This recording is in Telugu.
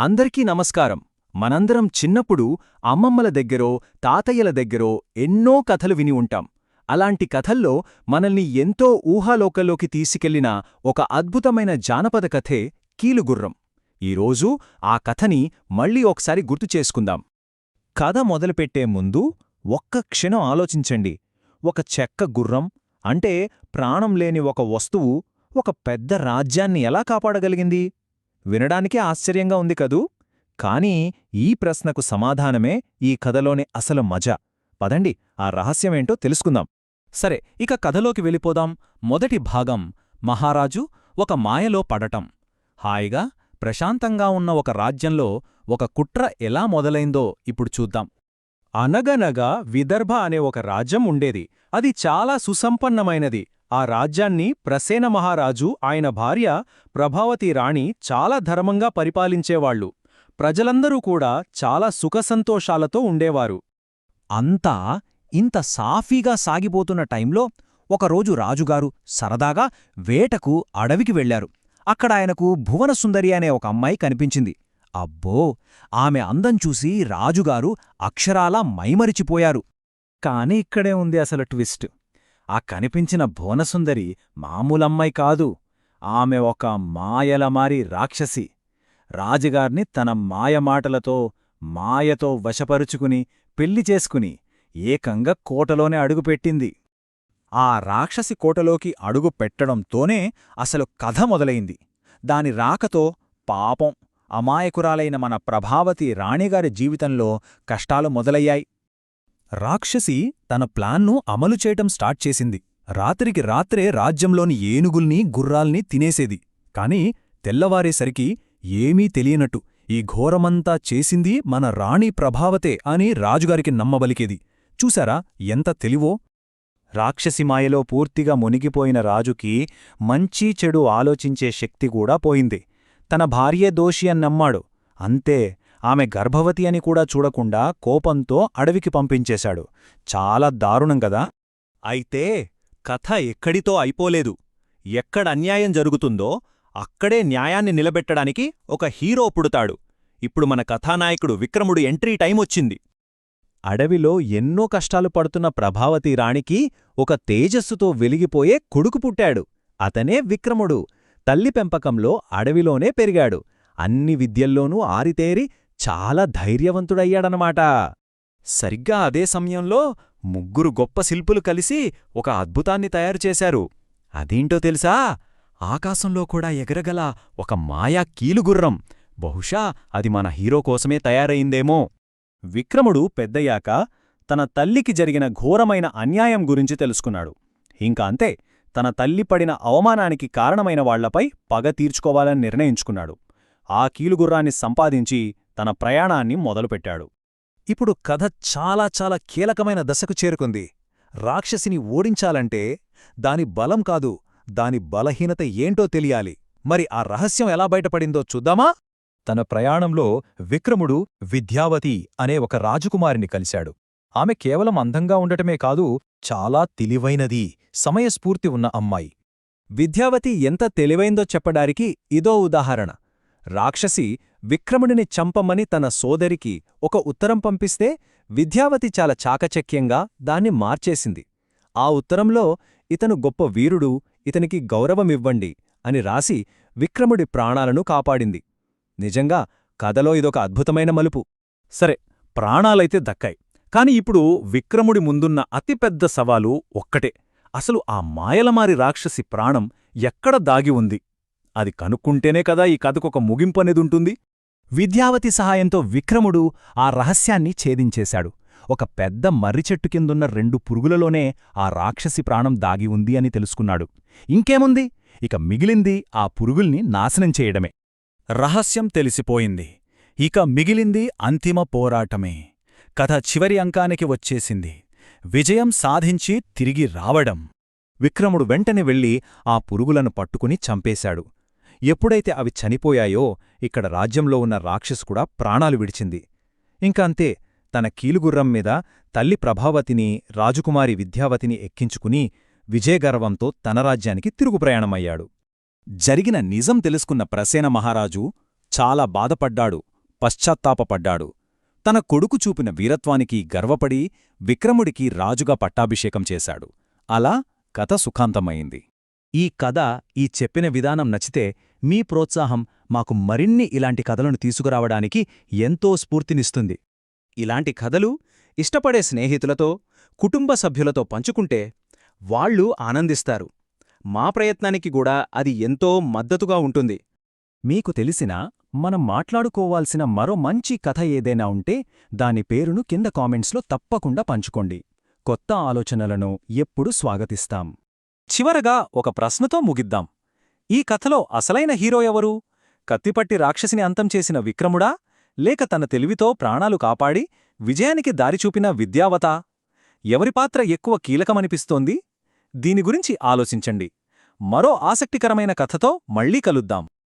అందరికీ నమస్కారం. మనందరం చిన్నప్పుడు అమ్మమ్మల దగ్గరో తాతయ్యల దగ్గరో ఎన్నో కథలు విని ఉంటాం. అలాంటి కథల్లో మనల్ని ఎంతో ఊహాలోకల్లోకి తీసుకెళ్ళిన ఒక అద్భుతమైన జానపద కథే కీలుగుర్రం. ఈరోజు ఆ కథని మళ్ళీ ఒకసారి గుర్తు చేసుకుందాం. కథ మొదలుపెట్టే ముందు ఒక్క క్షణం ఆలోచించండి. ఒక చెక్క గుర్రం అంటే ప్రాణం లేని ఒక వస్తువు ఒక పెద్ద రాజ్యాన్ని ఎలా కాపాడగలిగింది? వినడానికే ఆశ్చర్యంగా ఉంది కదూ? కానీ ఈ ప్రశ్నకు సమాధానమే ఈ కథలోని అసలు మజ. పదండి ఆ రహస్యమేంటో తెలుసుకుందాం. సరే ఇక కథలోకి వెళ్ళిపోదాం. మొదటి భాగం మహారాజు ఒక మాయలో పడటం. హాయిగా ప్రశాంతంగా ఉన్న ఒక రాజ్యంలో ఒక కుట్ర ఎలా మొదలైందో ఇప్పుడు చూద్దాం. అనగనగా విదర్భ అనే ఒక రాజ్యం ఉండేది. అది చాలా సుసంపన్నమైనది. ఆ రాజ్యాన్ని ప్రసేన మహారాజు ఆయన భార్య ప్రభావతి రాణి చాలా ధర్మంగా పరిపాలించేవాళ్ళు ప్రజలందరూ కూడా చాలా సుఖసంతోషాలతో ఉండేవారు. అంతా ఇంత సాఫీగా సాగిపోతున్న టైంలో ఒకరోజు రాజుగారు సరదాగా వేటకు అడవికి వెళ్ళారు అక్కడ ఆయనకు భువనసుందరి అనే ఒక అమ్మాయి కనిపించింది. అబ్బో! ఆమె అందం చూసి రాజుగారు అక్షరాలా మైమరిచిపోయారు. కాని ఇక్కడే ఉంది అసలు ట్విస్ట్. ఆ కనిపించిన భువనసుందరి మామూలమ్మాయి కాదు. ఆమె ఒక మాయలమారి రాక్షసి. రాజుగార్ని తన మాయమాటలతో మాయతో వశపరుచుకుని పెళ్ళి చేసుకుని ఏకంగా కోటలోనే అడుగుపెట్టింది. ఆ రాక్షసి కోటలోకి అడుగు పెట్టడంతోనే అసలు కథ మొదలైంది. దాని రాకతో పాపం అమాయకురాలైన మన ప్రభావతి రాణిగారి జీవితంలో కష్టాలు మొదలయ్యాయి. రాక్షసి తన ప్లాన్ను అమలు చేయటం స్టార్ట్ చేసింది. రాత్రికి రాత్రే రాజ్యంలోని ఏనుగుల్ని గుర్రాల్ని తినేసేది. కాని తెల్లవారేసరికి ఏమీ తెలియనట్టు ఈ ఘోరమంతా చేసింది మన రాణి ప్రభావతే అని రాజుగారికి నమ్మబలికేది. చూశారా ఎంత తెలివో? రాక్షసి మాయలో పూర్తిగా మునిగిపోయిన రాజుకి మంచి చెడు ఆలోచించే శక్తి కూడా పోయింది. తన భార్యే దోషి అని నమ్మాడు. అంతే ఆమె గర్భవతి అని కూడా చూడకుండా కోపంతో అడవికి పంపించేశాడు. చాలా దారుణం గదా? అయితే కథ ఎక్కడితో అయిపోలేదు. ఎక్కడ అన్యాయం జరుగుతుందో అక్కడే న్యాయాన్ని నిలబెట్టడానికి ఒక హీరో పుడతాడు. ఇప్పుడు మన కథానాయకుడు విక్రముడు ఎంట్రీ టైం వచ్చింది. అడవిలో ఎన్నో కష్టాలు పడుతున్న ప్రభావతి రాణికి ఒక తేజస్సుతో వెలిగిపోయే కొడుకు పుట్టాడు. అతనే విక్రముడు. తల్లి పెంపకంలో అడవిలోనే పెరిగాడు. అన్ని విద్యల్లోనూ ఆరితేరి చాలా ధైర్యవంతుడయ్యాడనమాట సరిగ్గా అదే సమయంలో ముగ్గురు గొప్ప శిల్పులు కలిసి ఒక అద్భుతాన్ని తయారుచేశారు. అదేంటో తెలుసా? ఆకాశంలో కూడా ఎగరగల ఒక మాయా కీలుగుర్రం. బహుశా అది మన హీరో కోసమే తయారయిందేమో విక్రముడు పెద్దయ్యాక తన తల్లికి జరిగిన ఘోరమైన అన్యాయం గురించి తెలుసుకున్నాడు. ఇంకా అంతే తన తల్లి పడిన అవమానానికి కారణమైన వాళ్ళపై పగ తీర్చుకోవాలని నిర్ణయించుకున్నాడు. ఆ కీలుగుర్రాన్ని సంపాదించి తన ప్రయాణాన్ని మొదలుపెట్టాడు. ఇప్పుడు కథ చాలా చాలా కీలకమైన దశకు చేరుకుంది. రాక్షసిని ఓడించాలంటే దాని బలం కాదు దాని బలహీనత ఏంటో తెలియాలి. మరి ఆ రహస్యం ఎలా బయటపడిందో చూద్దామా? తన ప్రయాణంలో విక్రముడు విద్యావతి అనే ఒక రాజకుమారిని కలిశాడు. ఆమె కేవలం అందంగా ఉండటమే కాదు చాలా తెలివైనది సమయస్ఫూర్తి ఉన్న అమ్మాయి. విద్యావతి ఎంత తెలివైందో చెప్పడానికి ఇదో ఉదాహరణ. రాక్షసి విక్రముడిని చంపమని తన సోదరికి ఒక ఉత్తరం పంపిస్తే విద్యావతి చాలా చాకచక్యంగా దాన్ని మార్చేసింది. ఆ ఉత్తరంలో ఇతను గొప్ప వీరుడు ఇతనికి గౌరవమివ్వండి అని రాసి విక్రముడి ప్రాణాలను కాపాడింది. నిజంగా కథలో ఇదొక అద్భుతమైన మలుపు. సరే ప్రాణాలైతే దక్కాయి. కాని ఇప్పుడు విక్రముడి ముందున్న అతిపెద్ద సవాలు ఒక్కటే. అసలు ఆ మాయలమారి రాక్షసి ప్రాణం ఎక్కడ దాగి ఉంది? అది కనుక్కుంటేనే కదా ఈ కథకొక ముగింపనేదుంటుంది? విద్యావతి సహాయంతో విక్రముడు ఆ రహస్యాన్ని ఛేదించేశాడు. ఒక పెద్ద మర్రిచెట్టు కిందున్న రెండు పురుగులలోనే ఆ రాక్షసి ప్రాణం దాగి ఉంది అని తెలుసుకున్నాడు. ఇంకేముంది? ఇక మిగిలింది ఆ పురుగుల్ని నాశనం చేయడమే. రహస్యం తెలిసిపోయింది. ఇక మిగిలింది అంతిమ పోరాటమే. కథ చివరి అంకానికి వచ్చేసింది. విజయం సాధించి తిరిగి రావడం. విక్రముడు వెంటనే వెళ్ళి ఆ పురుగులను పట్టుకుని చంపేశాడు. ఎప్పుడైతే అవి చనిపోయాయో ఇక్కడ రాజ్యంలో ఉన్న రాక్షసు కూడా ప్రాణాలు విడిచింది. ఇంకంతే తన కీలుగుర్రం మీద తల్లి ప్రభావతిని రాజకుమారి విద్యావతిని ఎక్కించుకుని విజయగర్వంతో తన రాజ్యానికి తిరుగు ప్రయాణమయ్యాడు జరిగిన నిజం తెలుసుకున్న ప్రసేన మహారాజు చాలా బాధపడ్డాడు పశ్చాత్తాపపడ్డాడు. తన కొడుకు చూపిన వీరత్వానికి గర్వపడి విక్రముడికి రాజుగా పట్టాభిషేకం చేశాడు. అలా కథ సుఖాంతమైంది. ఈ కథ ఈ చెప్పిన విధానం నచ్చితే మీ ప్రోత్సాహం మాకు మరిన్ని ఇలాంటి కథలను తీసుకురావడానికి ఎంతో స్ఫూర్తినిస్తుంది. ఇలాంటి కథలు ఇష్టపడే స్నేహితులతో కుటుంబ సభ్యులతో పంచుకుంటే వాళ్ళు ఆనందిస్తారు. మా ప్రయత్నానికి కూడా అది ఎంతో మద్దతుగా ఉంటుంది. మీకు తెలిసిన మనం మాట్లాడుకోవాల్సిన మరో మంచి కథ ఏదైనా ఉంటే దాని పేరును కింద కామెంట్స్లో తప్పకుండా పంచుకోండి. కొత్త ఆలోచనలను ఎప్పుడూ స్వాగతిస్తాం. చివరగా ఒక ప్రశ్నతో ముగిద్దాం. ఈ కథలో అసలైన హీరో ఎవరు? కత్తిపట్టి రాక్షసిని అంతం చేసిన విక్రముడా? లేక తన తెలివితో ప్రాణాలు కాపాడి విజయానికి దారిచూపిన విద్యావతా? ఎవరి పాత్ర ఎక్కువ కీలకమనిపిస్తోంది? దీని గురించి ఆలోచించండి. మరో ఆసక్తికరమైన కథతో మళ్ళీ కలుద్దాం.